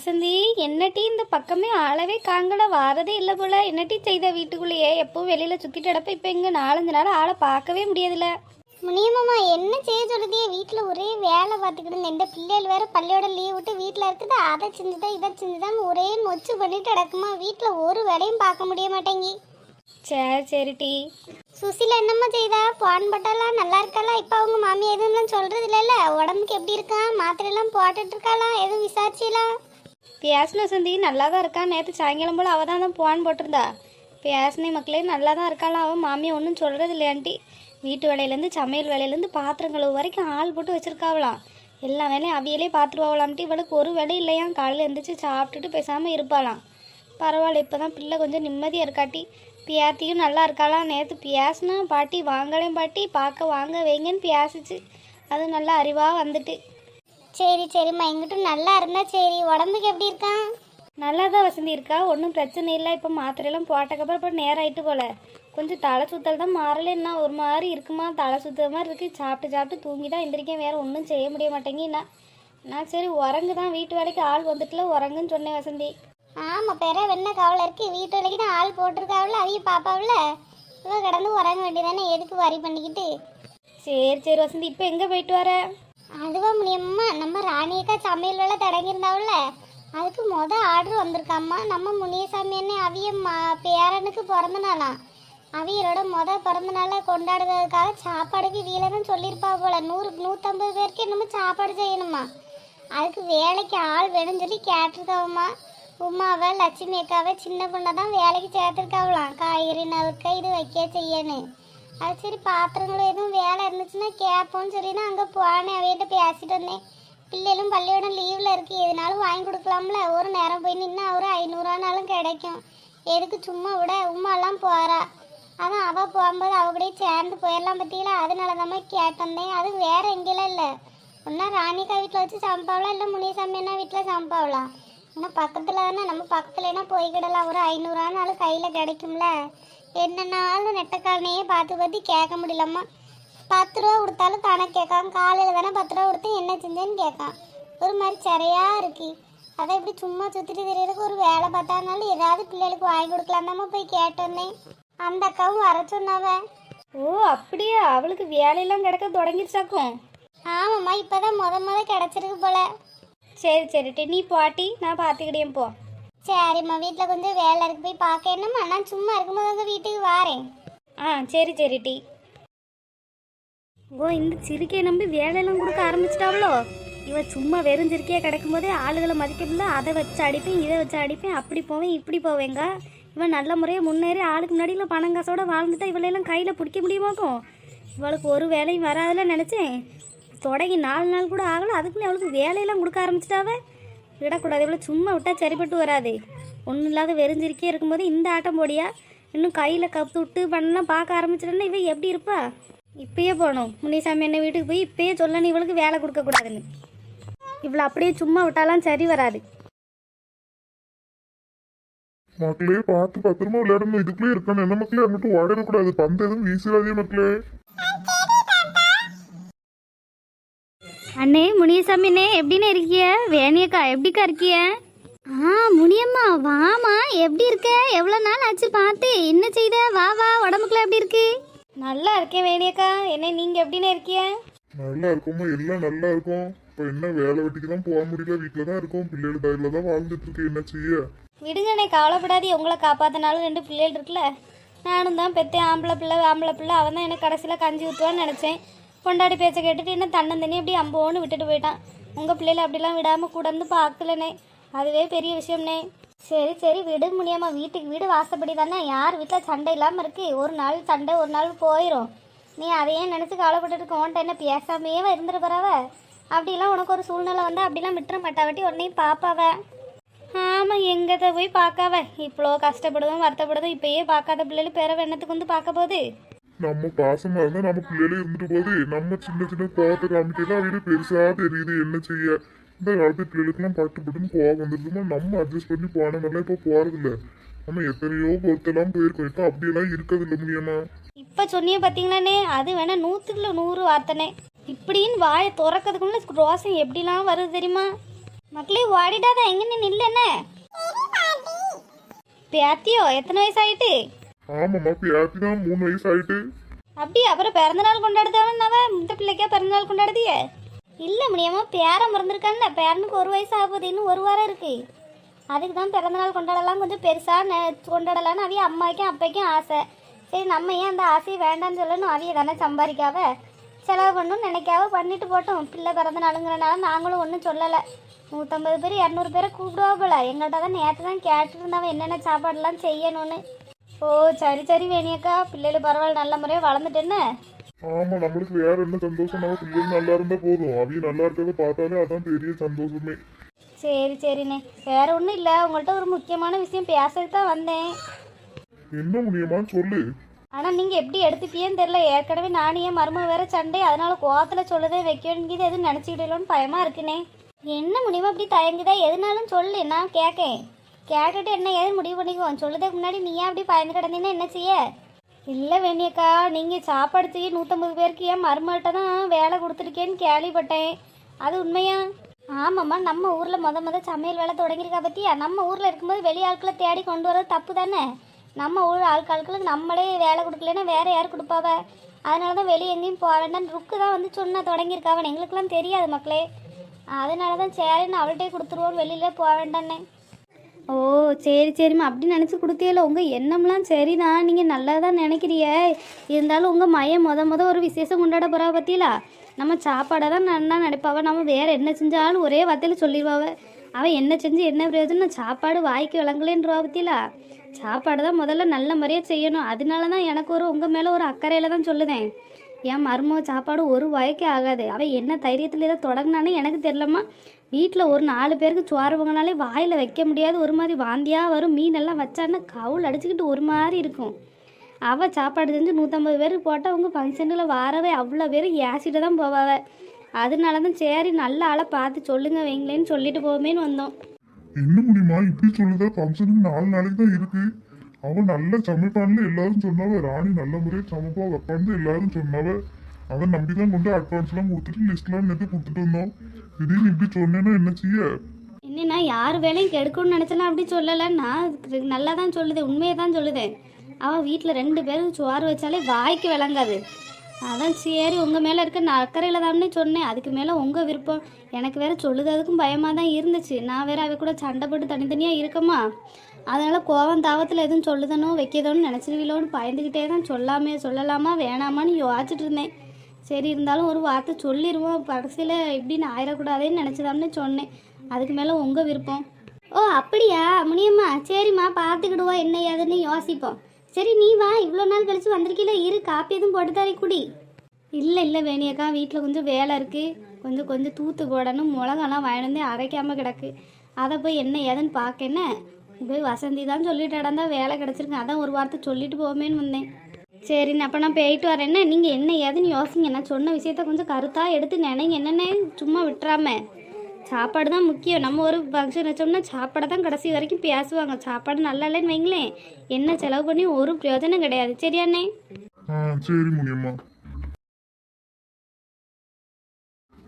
வசந்தி என்னட்டி இந்த பக்கமே ஆளவே காங்கல வாரதே இல்லை போல. என்னட்டி செய்த வீட்டுக்குள்ளேயே? எப்பவும் வெளியில சுத்திட்டு கிடப்ப இப்போ இங்க நாலஞ்சு நாள் ஆளை பார்க்கவே முடியாதுல முனியம்மா என்ன செய்ய சொல்லுதே வீட்டில் ஒரே வேலை பார்த்துக்கிட்டு இந்த பிள்ளைகள் வேற பள்ளியோட லீவ் விட்டு வீட்டில் இருக்குது. அதை செஞ்சுதான் இதை செஞ்சுதான் ஒரே மொச்சு பண்ணிட்டு கிடக்குமா? வீட்டில் ஒரு வேலையும் பார்க்க முடிய மாட்டேங்கி. சரி சரிட்டி சுசிலா என்னம்மா செய்தா? பான் பட்டாலாம் நல்லா இருக்காளா? இப்போ அவங்க மாமி எதுவும் சொல்றது இல்லைல்ல உடம்புக்கு எப்படி இருக்கா? மாத்திரை எல்லாம் போட்டுட்டு இருக்காளா? எதுவும் விசாரிச்சீங்களா பேசின சந்தி நல்லா தான் இருக்கா? நேற்று சாயங்காலம் போல் அவள் தான் தான் போன் போட்டிருந்தா. பேசின மக்களே நல்லா தான் இருக்காளாம் அவன் மாமியை ஒன்றும் சொல்கிறது இல்லையாண்டி வீட்டு வேலையிலேருந்து சமையல் வேலையிலேருந்து பாத்திரம் கழுவு வரைக்கும் ஆள் போட்டு வச்சுருக்காவலாம் எல்லா வேலையும் அவியலே பார்த்துருவாங்களாம்ட்டு இவளுக்கு ஒரு வேலை இல்லையாம் காலையில் எழுந்திரிச்சு சாப்பிட்டுட்டு பேசாமல் இருப்பாளாம். பரவாயில்ல இப்போ தான் பிள்ளை கொஞ்சம் நிம்மதியாக இருக்காட்டி. பியாத்தியும் நல்லா இருக்காளாம் நேற்று பியாசுனா பாட்டி வாங்கலையும் பாட்டி பார்க்க வாங்க வைங்கன்னு பியாசிச்சு அது நல்லா அறிவாக வந்துட்டு. சரி சரிம்மா. எங்கிட்டும் நல்லா இருந்தா சரி. உடம்புக்கு எப்படி இருக்கான் நல்லா தான் வசந்தி இருக்கா? ஒன்றும் பிரச்சனை இல்லை. இப்போ மாத்திரையெல்லாம் போட்டக்கப்புறம் இப்போ நேரம் ஆயிட்டு போல. கொஞ்சம் தலை சுத்தல் தான் மாறலன்னா ஒரு மாதிரி இருக்குமா? தலை சுத்துற மாதிரி இருக்கு. சாப்பிட்டு சாப்பிட்டு தூங்கி தான் எந்திரிக்கேன் வேற ஒன்றும் செய்ய முடிய மாட்டேங்கின்னா நான் சரி உறங்கு தான். வீட்டு வேலைக்கு ஆள் வந்துட்டுல உறங்குன்னு சொன்னேன் வசந்தி. ஆமா பெற வெண்ண கவலை இருக்கு. வீட்டு வேலைக்கு தான் ஆள் போட்டிருக்காவில. அவைய பாப்பாவில. இவ கிடந்து உறங்க வேண்டியதானே? எதுக்கு வரி பண்ணிக்கிட்டு? சரி சரி வசந்தி. இப்போ எங்கே போயிட்டு வர? அதுவா முடியுமா நம்ம ராணியக்கா சமையல் வேலை தொடங்கியிருந்தாவில்ல? அதுக்கு முத ஆர்டர் வந்திருக்காம்மா. நம்ம முனியசாமி என்ன அவிய பேரனுக்கு பிறந்த அவியரோட மொத பிறந்த நாளை கொண்டாடுறதுக்காக சாப்பாடுக்கு வீலன்னு சொல்லியிருப்பா போல. நூறு நூற்றம்பது பேருக்கு என்னமோ சாப்பாடு செய்யணுமா? அதுக்கு வேலைக்கு ஆள் வேணும்னு சொல்லி கேட்டிருக்காவம்மா. உமாவை லட்சுமி அக்காவை சின்ன பொண்ணை தான் வேலைக்கு சேர்த்துருக்காவலாம் காய்கறி நறுக்க இது வைக்க செய்யணும் அது சரி பாத்திரங்களும் எதுவும் வேலை இருந்துச்சுன்னா கேட்போம்னு சொல்லி தான் அங்கே போனேன். அவையிட்ட பேசிட்டு வந்தேன். பிள்ளைகளும் பள்ளியோட லீவில் இருக்கு. எதுனாலும் வாங்கி கொடுக்கலாம்ல. ஒரு நேரம் போய் நின்னா ஒரு ஐநூறுவானாலும் கிடைக்கும். எதுக்கு சும்மா விட? உமாலாம் போகிறா அதான் அவள் போகும்போது அவ சேர்ந்து போயிடலாம் பற்றியில அதனால தான் கேட்டு வந்தேன். அது வேற எங்கேயெல்லாம் இல்லை. ஒன்றா ராணிக்கா வீட்டில் வச்சு சம்பாவலாம் இல்லை முனிசாமி என்ன வீட்டில் சம்பாவலாம் இன்னும் பக்கத்தில் தானே? நம்ம பக்கத்தில் என்ன ஒரு ஐநூறுவானாலும் கையில் கிடைக்கும்ல. என்னென்னாலும் நெட்டக்காரனையே பார்த்து பார்த்து கேட்க முடியலம்மா. பத்து ரூபா கொடுத்தாலும் கணக்கு கேட்கான். காலையில் தானே பத்து ரூபா கொடுத்து என்ன செஞ்சேன்னு கேட்கான். ஒரு மாதிரி சரியா இருக்கு. அதை இப்படி சும்மா சுற்றிட்டு தெரியறதுக்கு ஒரு வேலை பார்த்தானாலும் ஏதாவது பிள்ளைகளுக்கு வாங்கி கொடுக்கலாம் போய் கேட்டு வந்தேன் அந்த அக்காவும் வர சொன்னாவ. ஓ அப்படியா? அவளுக்கு வேலையெல்லாம் கிடக்க தொடங்கிருச்சாக்கும் ஆமாம்மா இப்போதான் முத முத கிடச்சிருக்கு போல. சரி சரிட்டி நீ பாட்டி நான் பார்த்துக்கிட்டேன் போ. சரிம்மா வீட்டில் கொஞ்சம் வேலை இருக்கு போய் பார்க்க. என்னம்மா நான் சும்மா இருக்கும்போது உங்கள் வீட்டுக்கு வாரேன். ஆ சரி சரிட்டி ஓ இந்த சிறுக்கையை நம்பி வேலையெல்லாம் கொடுக்க ஆரம்பிச்சிட்டாவளோ? இவ சும்மா வெறும் சிறுக்கையாக கிடைக்கும் போதே ஆளுகளை மதிக்கல அதை வச்சு அடிப்பேன் இதை வச்சு அடிப்பேன் அப்படி போவேன் இப்படி போவேங்க. இவன் நல்ல முறையாக முன்னேறி ஆளுக்கு முன்னாடியில் பணம் காசோட வாழ்ந்துட்டா இவளையெல்லாம் கையில் பிடிக்க முடியுமாக்கும்? இவளுக்கு ஒரு வேலையும் வராதுல நினச்சேன். தொடங்கி நாலு நாள் கூட ஆகலை அதுக்குள்ளே அவளுக்கு வேலையெல்லாம் கொடுக்க ஆரம்பிச்சிட்டாவே? விடக்கூடாது இவ்வளோ சும்மா விட்டா சரிப்பட்டு வராது. ஒன்றும் இல்லாத வெறிஞ்சிருக்கே இருக்கும்போது இந்த ஆட்டம் போடியா? இன்னும் கையில் கப்பு விட்டு பண்ணலாம் பார்க்க ஆரம்பிச்சிட்டேன்னா இவ எப்படி இருப்பா? இப்பயே போகணும். முனிசாமி என்ன வீட்டுக்கு போய் இப்பயே சொல்லணும் இவளுக்கு வேலை கொடுக்கக்கூடாதுன்னு இவளை அப்படியே சும்மா விட்டாலாம் சரி வராது. மக்களே பார்த்து பத்திரமா விளையாடணும் இதுக்குள்ளே இருக்கணும் என்ன மக்களே அங்கிட்டு ஓடிடக்கூடாது. பந்து எதுவும் வீசிடாதே மக்களே. அண்ணே முனியசாமி அண்ணே எப்படின்னு இருக்கிய? வேணியக்கா எப்படிக்கா இருக்கிய? ஆ முனியம்மா வாமா எப்படி இருக்க? எவ்வளோ நாள் ஆச்சு பார்த்து. என்ன செய்த? வா வா உடம்புக்குள்ள எப்படி இருக்கு? நல்லா இருக்கேன் வேணியக்கா. என்ன நீங்கள் எப்படின்னு இருக்கிய நல்லா இருக்குமா எல்லாம் நல்லா இருக்கும். இப்போ என்ன வேலை வெட்டிக்கு தான் போக முடியல. வீட்டில் தான் இருக்கோம். பிள்ளைகள் தயிரில் தான் வாழ்ந்துட்டு இருக்கு என்ன செய்ய? விடுங்கண்ணே கவலைப்படாது. உங்களை காப்பாத்தினாலும் ரெண்டு பிள்ளைகள் இருக்குல்ல. நானும் தான் பெத்தேன். ஆம்பளை பிள்ளை ஆம்பளை பிள்ளை. அவன் தான் எனக்கு கடைசியில் கஞ்சி ஊற்றுவான்னு நினச்சேன். பொண்டாடி பேச்சை கேட்டுட்டு என்ன தன்னந்தனி அப்படி அம்போன்னு விட்டுட்டு போயிட்டான். உங்கள் பிள்ளைகளை அப்படிலாம் விடாமல் கூட இருந்து பார்க்கலனே அதுவே பெரிய விஷயம்னே சரி சரி விடு முடியாமா வீட்டுக்கு வீடு வாசப்படி தானே. யார் வீட்டில் சண்டை இல்லாமல் இருக்கு? ஒரு நாள் சண்டை ஒரு நாள் போயிடும் நீ அதையே நினச்சி கவலைப்பட்டுட்டு இருக்க உன்ட்ட என்ன பேசாமையே இருந்துட்டு போறாவ? அப்படிலாம் உனக்கு ஒரு சூழ்நிலை வந்தால் அப்படிலாம் விட்டுற மாட்டாவட்டி உடனே பாப்பாவ. ஆமாம் எங்கத்தை போய் பார்க்காவ இவ்வளோ கஷ்டப்படுதும் வருத்தப்படுதும் இப்பயே பார்க்காத பிள்ளைகள் பேர வெண்ணத்துக்கு வந்து பார்க்க போகுது. நம்ம பாசமா இருந்தா நம்ம பிள்ளைகளே இருந்துட்டு போகுது. நம்ம சின்ன சின்ன கோவத்தை காமிக்கலாம் அவங்க பெருசா தெரியுது. என்ன செய்ய? இந்த காலத்து பிள்ளைகளுக்குலாம் பட்டு பட்டுன்னு கோவம் வந்துருதுமா நம்ம அட்ஜஸ்ட் பண்ணி போனதெல்லாம் இப்போ போறதில்ல. நம்ம எத்தனையோ பொறுத்தெல்லாம் போயிருக்கோம். இப்போ அப்படியெல்லாம் இருக்கிறது இல்லை முடியுமா இப்போ சொன்னியே பார்த்தீங்களாண்ணே அது வேணா நூற்றுக்குள்ள நூறு வார்த்தைனே இப்படின்னு வாயை திறக்கிறதுக்குள்ள ரோசம் எப்படிலாம் வருது தெரியுமா? மக்களே ஓடிடாத எங்க நில்லு என்ன பேத்தியோ எத்தனை வயசு ஆயிட்டு ஆமாம்மா பேத்தி தான் மூணு வயசு ஆயிட்டு அப்படி அப்புறம் பிறந்தநாள் கொண்டாடுதவனவ இந்த பிள்ளைக்கா பிறந்தநாள் கொண்டாடுதிய. இல்லை முடியாமல் பேரன் பிறந்திருக்கான்ல பேரனுக்கு ஒரு வயசு ஆகுது இன்னும் ஒரு வாரம் இருக்குது அதுக்கு தான் பிறந்தநாள் கொண்டாடலாம் கொஞ்சம் பெருசாக கொண்டாடலான்னு அவிய அம்மாக்கும் அப்பைக்கும் ஆசை. சரி நம்ம ஏன் அந்த ஆசையை வேண்டாம்னு சொல்லணும்? அவிய தானே சம்பாதிக்காவ. செலவு பண்ணணும்னு நினைக்காவ பண்ணிட்டு போட்டோம். பிள்ளை பிறந்த நாளுங்கிறனால நாங்களும் ஒன்றும் சொல்லலை. நூற்றம்பது பேர் இரநூறு பேரை கூப்பிடுவா போல. எங்கள்கிட்ட தான் நேற்று தான் கேட்டுருந்தவன் என்னென்ன சாப்பாடெல்லாம் செய்யணும்னு. ஓ சரி சரி வேணியக்கா. பிள்ளைகள் பரவாயில்ல நல்ல முறையாக வளர்ந்துட்டேன்னு. ஆமா நம்மளுக்கு வேற என்ன சந்தோஷம்? நம்ம பிள்ளைங்க நல்லா இருந்தா போதும். அவிய நல்லா இருக்கிறத பார்த்தாலே அதான் பெரிய சந்தோஷமே. சரி சரிண்ணே. வேற ஒன்றும் இல்லை. உங்கள்கிட்ட ஒரு முக்கியமான விஷயம் பேசுறதுக்கு தான் வந்தேன். என்ன முடியுமான்னு சொல்லு. ஆனால் நீங்கள் எப்படி எடுத்துப்பியேன்னு தெரில ஏற்கனவே நானும் என் மருமக வேற சண்டை. அதனால கோவத்தில் சொல்லதே வைக்கணுங்கிறது எதுவும் நினச்சிக்கிடலோன்னு பயமாக இருக்குண்ணே. என்ன முடியுமோ அப்படி தயங்குதா? எதுனாலும் சொல்லு. நான் கேட்கேன் கேட்டுட்டு என்ன ஏது முடிவு பண்ணிக்குவோம். சொல்லுறதுக்கு முன்னாடி நீ ஏன் அப்படி பயந்து கிடந்தீங்கன்னா என்ன செய்ய? இல்லை வேணியக்கா நீங்கள் சாப்பாடு செய்ய நூற்றம்பது பேருக்கு ஏன் மருமகிட்ட தான் வேலை கொடுத்துருக்கேன்னு கேள்விப்பட்டேன். அது உண்மையா? ஆமாம்மா நம்ம ஊரில் மொத மொதல் சமையல் வேலை தொடங்கியிருக்கா பற்றியா நம்ம ஊரில் இருக்கும்போது வெளி ஆட்களை தேடி கொண்டு வரது தப்பு தானே? நம்ம ஊர் ஆட்களுக்கு நம்மளே வேலை கொடுக்கலன்னா வேறு யார் கொடுப்பாவ? அதனால தான் வெளியே எங்கேயும் போக வேண்டாம் ருக்கு தான் வந்து சொன்னால் தொடங்கியிருக்காவன் எங்களுக்கெல்லாம் தெரியாது மக்களே. அதனால தான் சரின்னு அவள்கிட்டே கொடுத்துருவோம் வெளியில போக வேண்டான்னே ஓ சரி சரிம்மா. அப்படி நினச்சி கொடுத்தியல உங்கள் எண்ணம்லாம் சரிதான் நீங்கள் நல்லா தான் நினைக்கிறிய? இருந்தாலும் உங்கள் மையம் மொத மொதல் ஒரு விசேஷம் கொண்டாட போகிறா பற்றியலா நம்ம சாப்பாடை தான் நன்னா நினைப்பாவ. நம்ம வேறு என்ன செஞ்சாலும் ஒரே வார்த்தையில் சொல்லிடுவாவ அவன் என்ன செஞ்சு என்ன பிரயோஜனம்? சாப்பாடு வாய்க்கு விளங்கலேன்றவா பற்றியலா சாப்பாடு தான் முதல்ல நல்ல முறையாக செய்யணும். அதனால தான் எனக்கு ஒரு உங்கள் மேலே ஒரு அக்கறையில் தான் சொல்லுதேன். என் மருமக சாப்பாடு ஒரு வாய்க்கே ஆகாது. அவள் என்ன தைரியத்தில் இதை தொடங்கினானே எனக்கு தெரியலம்மா. வீட்டில் ஒரு நாலு பேருக்கு சோறு வாயில் வைக்க முடியாது. ஒரு மாதிரி வாந்தியாக வரும். மீனெல்லாம் வச்சான்னா கவுள் அடிச்சுக்கிட்டு ஒரு மாதிரி இருக்கும். அவள் சாப்பாடு செஞ்சு நூற்றம்பது பேருக்கு போட்டால் உங்கள் ஃபங்க்ஷனில் வாரவே அவ்வளோ பேர் ஏசிட்டு தான் போவாவ. அதனால தான் சரி நல்ல ஆளை பார்த்து சொல்லுங்க வைங்களேன்னு சொல்லிட்டு போவோமேன்னு வந்தோம். என்ன முடியுமா இப்படி சொல்லுதா? ஃபங்க்ஷனுக்கு நாலு நாளைக்கு தான் இருக்குது அவன் நல்லா சமைப்பான்னு எல்லாரும் சொன்னாவ. ராணி நல்ல முறையாக சமைப்பா வைப்பான்னு எல்லாரும் சொன்னாவ. அதை நம்பி தான் கொண்டு அட்வான்ஸ்லாம் கொடுத்துட்டு லிஸ்ட்லாம் நேற்று கொடுத்துட்டு வந்தோம் திடீர்னு இப்படி சொன்னேன்னா என்ன செய்ய? என்னன்னா யார் வேலையும் கெடுக்கணும்னு நினச்சனா அப்படி சொல்லலை நான் நல்லா தான் சொல்லுதேன் உண்மையை தான் சொல்லுதேன். அவன் வீட்டில் ரெண்டு பேரும் சோறு வச்சாலே வாய்க்கு விளங்காது. அதான் சரி உங்கள் மேலே இருக்க நான் அக்கறையில் தானே சொன்னேன். அதுக்கு மேலே உங்கள் விருப்பம். எனக்கு வேற சொல்லுததுக்கும் பயமாக தான் இருந்துச்சு. நான் வேறு அவ கூட சண்டை போட்டு தனித்தனியாக இருக்கமா? அதனால் கோவம் தாவத்தில் எதுவும் சொல்லுதனோ வைக்கதோன்னு நினச்சிருவீங்களோன்னு பயந்துக்கிட்டே தான் சொல்லாமே சொல்லலாமா வேணாமான்னு யோசிச்சுட்டு இருந்தேன். சரி இருந்தாலும் ஒரு வார்த்தை சொல்லிடுவோம் கடைசியில் இப்படின்னு ஆயிடக்கூடாதேன்னு நினச்சிதான்னு சொன்னேன். அதுக்கு மேலே உங்கள் விருப்பம். ஓ அப்படியா? முனியம்மா சரிம்மா பார்த்துக்கிடுவோம். என்ன ஏதுன்னு யோசிப்போம். சரி நீ வா. இவ்வளோ நாள் கழிச்சு வந்திருக்கீல. இரு காப்பி எதுவும் போட்டு தரே குடி. இல்லை இல்லை வேணியக்கா வீட்டில் கொஞ்சம் வேலை இருக்குது கொஞ்சம் கொஞ்சம் தூத்து போடணும். மிளகாலாம் வாங்கிட்டு வந்து அரைக்காமல் கிடக்கு. அதை போய் என்ன ஏதுன்னு பார்க்க என்ன? போய் வசந்தி தான் சொல்லிட்டு இடந்தா வேலை கிடச்சிருக்கு அதான் ஒரு வார்த்தை சொல்லிட்டு போவேன்னு வந்தேன். சரிண்ணே அப்போ நான் போயிட்டு வரேன்னா நீங்கள் என்ன ஏதுன்னு யோசிங்க. நான் சொன்ன விஷயத்த கொஞ்சம் கருத்தாக எடுத்து நினைங்க. என்னென்ன சும்மா விட்டுறாம. சாப்பாடு தான் முக்கியம். நம்ம ஒரு ஃபங்க்ஷன் வச்சோம்னா சாப்பாடை தான் கடைசி வரைக்கும் பேசுவாங்க. சாப்பாடு நல்லா இல்லைன்னு வைங்களேன். என்ன செலவு பண்ணி ஒரு பிரயோஜனம் கிடையாது. சரியாண்ணே ஆ சரி முடியுமா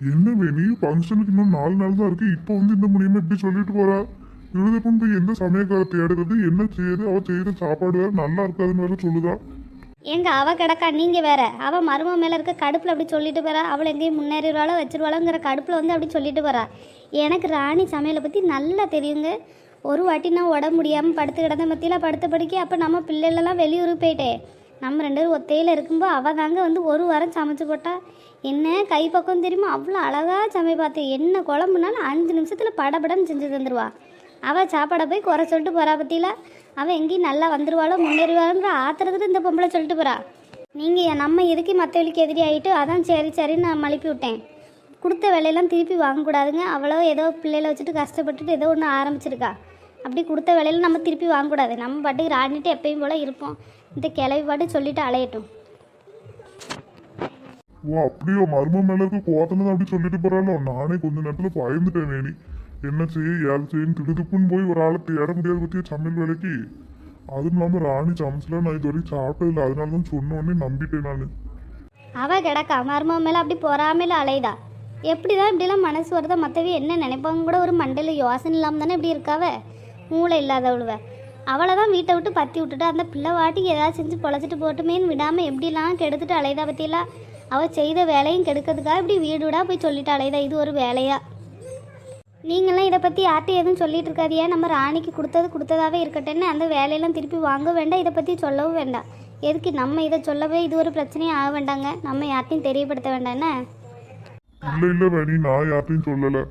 என்ன வேணி? ஃபங்க்ஷனுக்கு இன்னும் நாலு நாள் தான் இருக்கு. இப்போ வந்து இந்த முடியுமா இப்படி சொல்லிட்டு போறா. எழுதப்பன் போய் எந்த சமயக்கார தேடுறது என்ன செய்யுது அவ செய்யற சாப்பாடு வேற நல்லா இருக்காதுன்னு வேற சொல்லுதா? எங்க அவ கிடக்கா நீங்க வேற. அவ மருமக மேல இருக்க கடுப்புல அப்படி சொல்லிட்டு போறா. அவளை எங்கேயும் முன்னேறிடுவாளோ வச்சிருவாளோங்கிற கடுப்புல வந்து அப்படி சொல்லிட்டு போறா. எனக்கு ராணி சமையலை பத்தி நல்லா தெரியுங்க. ஒரு வாட்டி நான் உடம்பு முடியாம படுத்து கிடந்த மத்தியில படுத்த படிக்க அப்ப நம்ம பிள்ளைகளெல்லாம் வெளியூருக்கு போயிட்டேன் நம்ம ரெண்டு பேரும் ஒத்தையில இருக்கும்போது அவ தாங்க வந்து ஒரு வாரம் சமைச்சு போட்டா. என்ன கை பக்கம் தெரியுமா? அவ்வளோ அழகா பார்த்து என்ன குழம்புனாலும் அஞ்சு நிமிஷத்துல படபடன்னு செஞ்சு தந்துருவா. அவள் சாப்பாடை போய் குறை சொல்லிட்டு போகிறா பத்தியில? அவள் எங்கேயும் நல்லா வந்துடுவாளோ முன்னேறுவாளுங்கிற ஆத்திரத்துல இந்த பொம்பளை சொல்லிட்டு போகிறா நீங்கள் நம்ம எதுக்கு மற்றவளுக்கு எதிரி ஆகிட்டு அதான் சரி சரின்னு நான் மழுப்பி விட்டேன். கொடுத்த வேலையெல்லாம் திருப்பி வாங்கக்கூடாதுங்க. அவ்வளோ ஏதோ பிள்ளையில வச்சுட்டு கஷ்டப்பட்டுட்டு ஏதோ ஒன்று ஆரம்பிச்சிருக்கா. அப்படி கொடுத்த வேலையில நம்ம திருப்பி வாங்கக்கூடாது. நம்ம பாட்டுக்கு ராணிட்டு எப்பயும் போல் இருப்போம். இந்த கிளவி பாட்டு சொல்லிட்டு அலையட்டும். ஓ அப்படியோ? மர்மம் மேலே இருக்க கோத்தனை அப்படி சொல்லிட்டு போறாளோ? நானே கொஞ்ச நேரத்தில் பயந்துட்டேன் வேணி. என்ன செய்ய ஏது செய்யன்னு திடுதுப்புன்னு போய் ஒரு ஆளை தேட முடியாது சமையல் வேலைக்கு. அதுவும் இல்லாம ராணி சமைச்சல நான் இது வரைக்கும் சாப்பிட்டதில்லை அதனால தான் சொன்ன நம்பிட்டேன் நான். அவள் கிடக்கா மருமக மேலே அப்படி பொறாமையில் அலைதா எப்படி தான் இப்படிலாம் மனசு வருதா மற்றவே என்ன நினைப்பாங்க கூட ஒரு மண்டையில் யோசனை இல்லாமல் தானே இப்படி இருக்காவ? மூளை இல்லாதவளுவ அவளை தான் வீட்டை விட்டு பற்றி விட்டுட்டு அந்த பிள்ளை வாட்டிக்கு ஏதாவது செஞ்சு பொழைச்சிட்டு போட்டுமேன்னு விடாமல் எப்படிலாம் கெடுத்துட்டு அலைதா பற்றிலாம் அவள் செய்த வேலையும் கெடுக்கிறதுக்காக இப்படி வீடு விடா போய் சொல்லிட்டு அலைதா இது ஒரு வேலையா? நீங்களாம் இதை பற்றி யார்கிட்ட எதுவும் சொல்லிட்டு இருக்காதியா நம்ம ராணிக்கு கொடுத்தது கொடுத்ததாவே இருக்கட்டேன்னு அந்த வேலையெல்லாம் திருப்பி வாங்க வேண்டாம். இதை பற்றி சொல்லவும் வேண்டாம். எதுக்கு? நம்ம இதை சொல்லவே இது ஒரு பிரச்சனையும் ஆக வேண்டாங்க. நம்ம யார்ட்டையும் தெரியப்படுத்த வேண்டாம். என்ன? இல்லை வேணி. நான் யார்ட்டையும் சொல்லலை.